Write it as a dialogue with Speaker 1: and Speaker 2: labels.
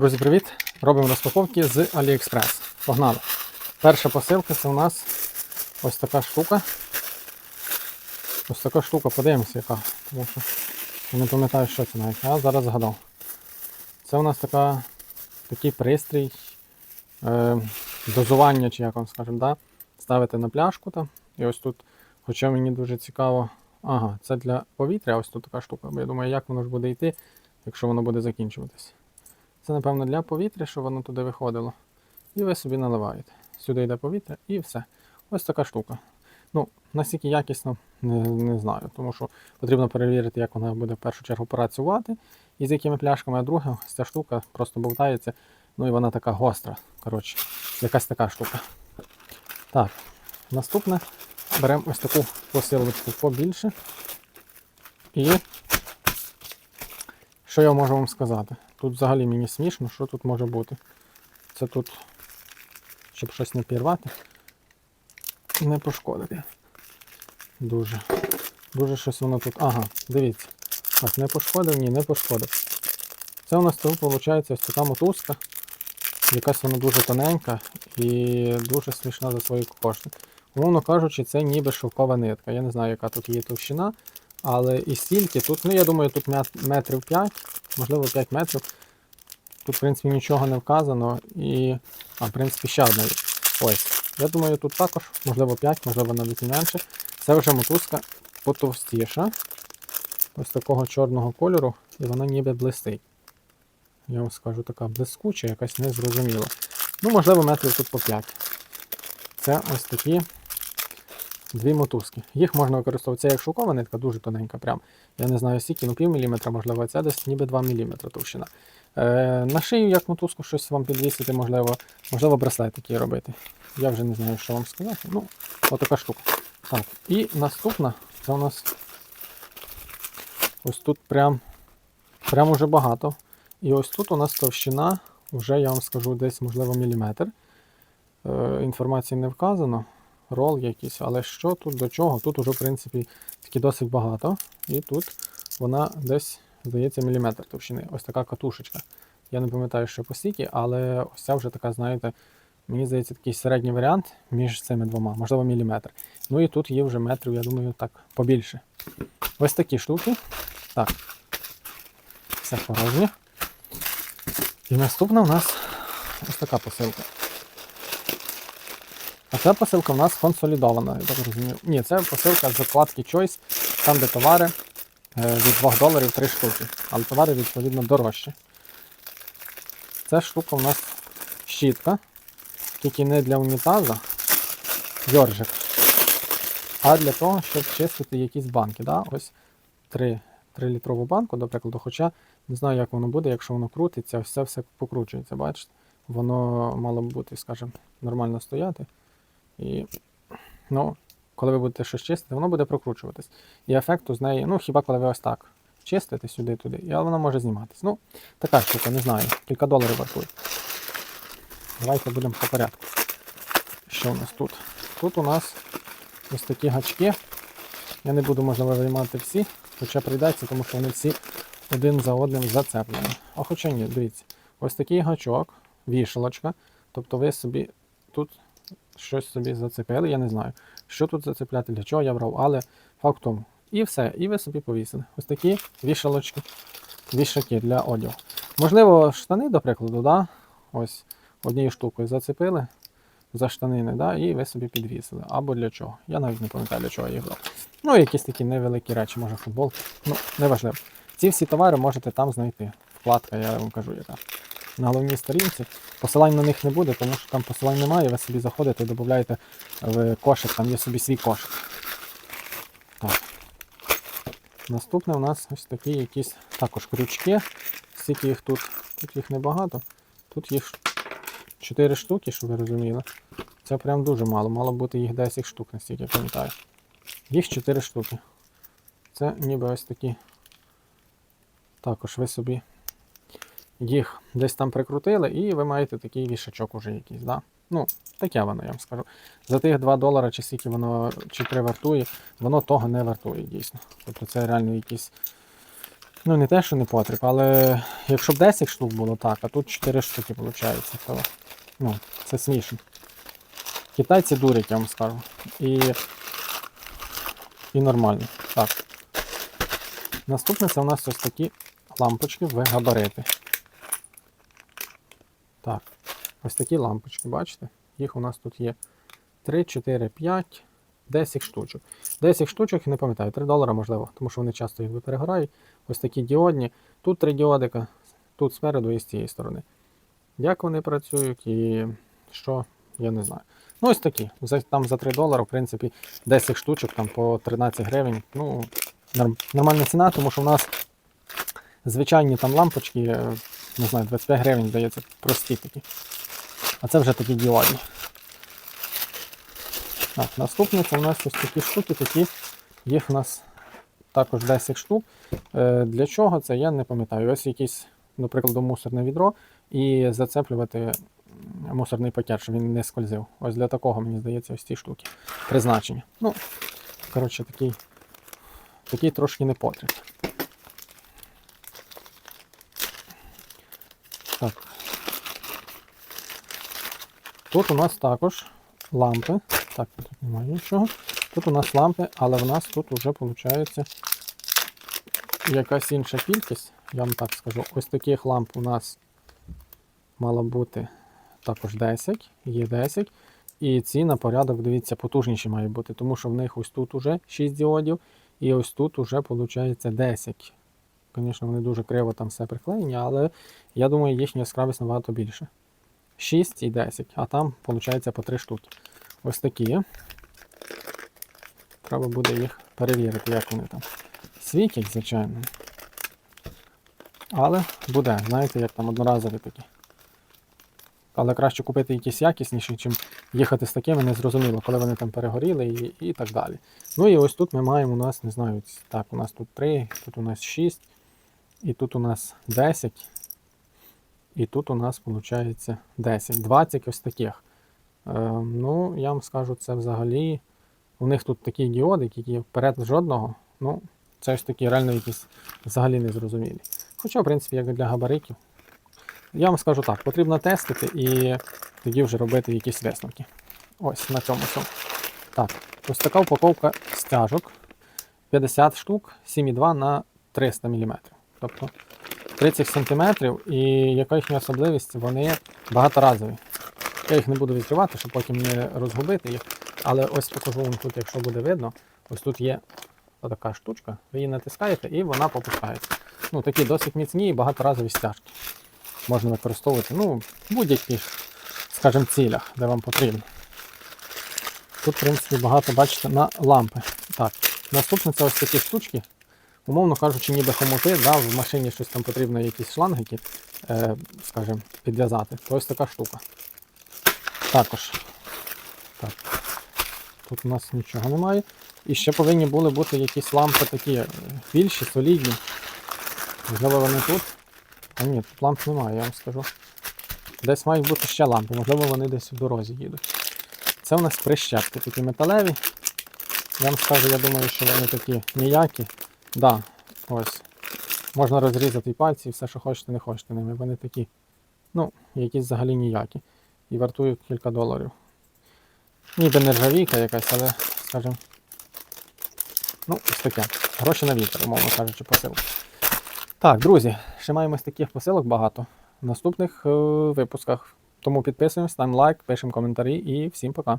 Speaker 1: Друзі, привіт! Робимо розпаковки з AliExpress. Погнали! Перша посилка це у нас ось така штука. Ось така штука, подивимося яка. Тому що я не пам'ятаю, що це навіть. А зараз згадав. Це у нас така, такий пристрій е, дозування, чи як вам скажемо, да? ставити на пляшку там. І ось тут, хоча мені дуже цікаво. Ага, це для повітря, ось тут така штука. Бо я думаю, як воно ж буде йти, якщо воно буде закінчуватись. Це, напевно, для повітря, щоб воно туди виходило. І ви собі наливаєте. Сюди йде повітря і все. Ось така штука. Ну, наскільки якісно, не, не знаю, тому що потрібно перевірити, як вона буде в першу чергу працювати і з якими пляшками, а друга, ось ця штука просто бовтається. Ну і вона така гостра. Коротше, якась така штука. Так, наступне беремо ось таку посилочку побільше. І що я можу вам сказати? Тут взагалі мені смішно, що тут може бути. Це тут, щоб щось не пірвати не пошкодити. Дуже. Дуже щось воно тут. Ага, дивіться. Так, не пошкодив, ні, не пошкодив. Це у нас тут виходить ось така мотузка. Якась вона дуже тоненька і дуже смішна за свої кошти. Умовно кажучи, це ніби шовкова нитка. Я не знаю, яка тут є товщина, але і стільки тут, ну я думаю, тут метрів 5, можливо 5 метрів. Тут, в принципі, нічого не вказано і. А, в принципі, ще одна. Ось. Я думаю, тут також, можливо, 5, можливо, навіть і менше. Це вже мотузка потовстіша. Ось такого чорного кольору, і вона ніби блистить. Я вам скажу, така блискуча, якась незрозуміла. Ну, можливо, метрів тут по 5. Це ось такі дві мотузки. Їх можна використовувати. Це як шовкова нитка, дуже тоненька. Прям. Я не знаю скільки, ну пів міліметра, можливо, це десь ніби 2 мм товщина. Е, на шию, як мотузку, щось вам підвісити, можливо, можливо, браслет такий робити. Я вже не знаю, що вам сказати. Ну, отака штука. Так, і наступна, це у нас ось тут прям, прям уже багато. І ось тут у нас товщина, вже я вам скажу, десь, можливо, міліметр. Е, інформації не вказано. Рол якийсь, але що тут до чого? Тут уже, в принципі, таки досить багато. І тут вона десь, здається, міліметр товщини. Ось така катушечка. Я не пам'ятаю, що по стільки, але ось ця вже така, знаєте, мені здається, такий середній варіант між цими двома, можливо, міліметр. Ну і тут є вже метрів, я думаю, так, побільше. Ось такі штуки. Так. Все порожнє. І наступна у нас ось така посилка. А ця посилка у нас консолідована, я так розумію. Ні, це посилка з закладки Choice, там де товари е, від 2 доларів 3 штуки. Але товари відповідно дорожчі. Ця штука у нас щітка, тільки не для унітаза, йоржик, а для того, щоб чистити якісь банки. Да? Ось 3, 3 літрову банку, до прикладу, хоча не знаю, як воно буде, якщо воно крутиться, ось все покручується, бачите? Воно мало б бути, скажімо, нормально стояти. І ну, коли ви будете щось чистити, воно буде прокручуватись. І ефекту з неї, ну хіба коли ви ось так чистите сюди-туди, і воно може зніматись. Ну, така штука, не знаю. Кілька доларів вартує. Давайте будемо по порядку. Що у нас тут? Тут у нас ось такі гачки. Я не буду, можливо, виймати всі, хоча прийдеться, тому що вони всі один за одним зацеплені. А хоча ні, дивіться, ось такий гачок, вішалочка. Тобто ви собі тут щось собі зацепили, я не знаю, що тут зацепляти, для чого я брав, але факт в тому. І все, і ви собі повісили. Ось такі вішалочки, вішаки для одягу. Можливо, штани, до прикладу, да? ось однією штукою зацепили за штанини, да? і ви собі підвісили. Або для чого. Я навіть не пам'ятаю, для чого я їх брав. Ну, якісь такі невеликі речі, може футболки. Ну, неважливо. Ці всі товари можете там знайти. Вкладка, я вам кажу, яка. На головній сторінці. Посилань на них не буде, тому що там посилань немає, ви собі заходите і додаєте в кошик, там є собі свій кошик. Так. Наступне у нас ось такі якісь також крючки. Скільки їх тут? Тут їх небагато. Тут їх 4 штуки, щоб ви розуміли. Це прям дуже мало. Мало бути їх 10 штук, настільки я пам'ятаю. Їх 4 штуки. Це ніби ось такі. Також ви собі їх десь там прикрутили, і ви маєте такий вішачок уже якийсь. Да? Ну, таке воно, я вам скажу. За тих 2 долари, чи скільки воно чи 3 вартує, воно того не вартує дійсно. Тобто це реально якийсь Ну, не те, що не потріб, але якщо б 10 штук було так, а тут 4 штуки виходить, то ну, це смішно. Китайці дурять, я вам скажу. І, і нормально. Так. Наступне це у нас ось такі лампочки в габарити. Так, ось такі лампочки, бачите? Їх у нас тут є 3, 4, 5, 10 штучок. 10 штучок, не пам'ятаю, 3 долара можливо, тому що вони часто якби перегорають. Ось такі діодні. Тут 3 діодика, тут спереду і з цієї сторони. Як вони працюють і що, я не знаю. Ну, ось такі. Там за 3 долари, в принципі, 10 штучок там по 13 гривень. Ну, норм, нормальна ціна, тому що в нас звичайні там лампочки, е, не знаю, 25 гривень здається, прості такі. А це вже такі діодні. Так, наступне це у нас ось такі штуки, такі, їх у нас також 10 штук. Е, для чого це, я не пам'ятаю. Ось якийсь, наприклад, мусорне відро і зацеплювати мусорний пакет, щоб він не скользив. Ось для такого, мені здається, ось ці штуки. Призначення. Ну, коротше, такий, такий трошки не Так. Тут у нас також лампи. Так, тут немає нічого. Тут у нас лампи, але в нас тут вже виходить якась інша кількість. Я вам так скажу. Ось таких ламп у нас мало бути також 10, є 10. І ці на порядок, дивіться, потужніші мають бути, тому що в них ось тут уже 6 діодів, і ось тут уже виходить 10. Звісно, вони дуже криво там все приклеєні, але я думаю, їхня яскравість набагато більше. 6 і 10, а там виходить по 3 штуки. Ось такі. Треба буде їх перевірити, як вони там. Світять, звичайно. Але буде, знаєте, як там одноразові такі. Але краще купити якісь якісніші, чим їхати з такими, незрозуміло, коли вони там перегоріли і, і так далі. Ну і ось тут ми маємо у нас, не знаю, так, у нас тут 3, тут у нас 6, і тут у нас 10. І тут у нас виходить 10. 20 ось таких. Е, ну, я вам скажу, це взагалі. У них тут такі діоди, які вперед жодного. Ну, це ж такі реально якісь взагалі незрозумілі. Хоча, в принципі, як для габаритів. Я вам скажу так, потрібно тестити і тоді вже робити якісь висновки. Ось на цьому цьому. Так, ось така упаковка стяжок. 50 штук, 7,2 на 300 мм. Тобто 30 см, і яка їхня особливість, вони багаторазові. Я їх не буду відкривати, щоб потім не розгубити їх. Але ось покажу вам тут, якщо буде видно, ось тут є така штучка, ви її натискаєте і вона попускається. Ну, такі досить міцні і багаторазові стяжки. Можна використовувати ну, в будь-яких, скажімо, цілях, де вам потрібно. Тут, в принципі, багато бачите на лампи. Так, наступне це ось такі штучки. Умовно кажучи, ніби хомути, да, в машині щось там потрібно, якісь шлангики, е, скажімо, підв'язати. То ось така штука. Також. Так. Тут у нас нічого немає. І ще повинні були бути якісь лампи такі е, більші, солідні. Можливо, вони тут. А ні, тут ламп немає, я вам скажу. Десь мають бути ще лампи, можливо, вони десь в дорозі їдуть. Це у нас прищепки такі металеві. Я вам скажу, я думаю, що вони такі ніякі. Да, ось. Можна розрізати пальці і все, що хочете, не хочете ними. Вони такі, ну, якісь взагалі ніякі. І вартують кілька доларів. Ніби нержавійка якась, але, скажімо. Ну, ось таке. Гроші на вітер, умовно кажучи, посилок. Так, друзі, ще маємо ось таких посилок багато в наступних е, випусках. Тому підписуємось, ставимо лайк, пишемо коментарі і всім пока.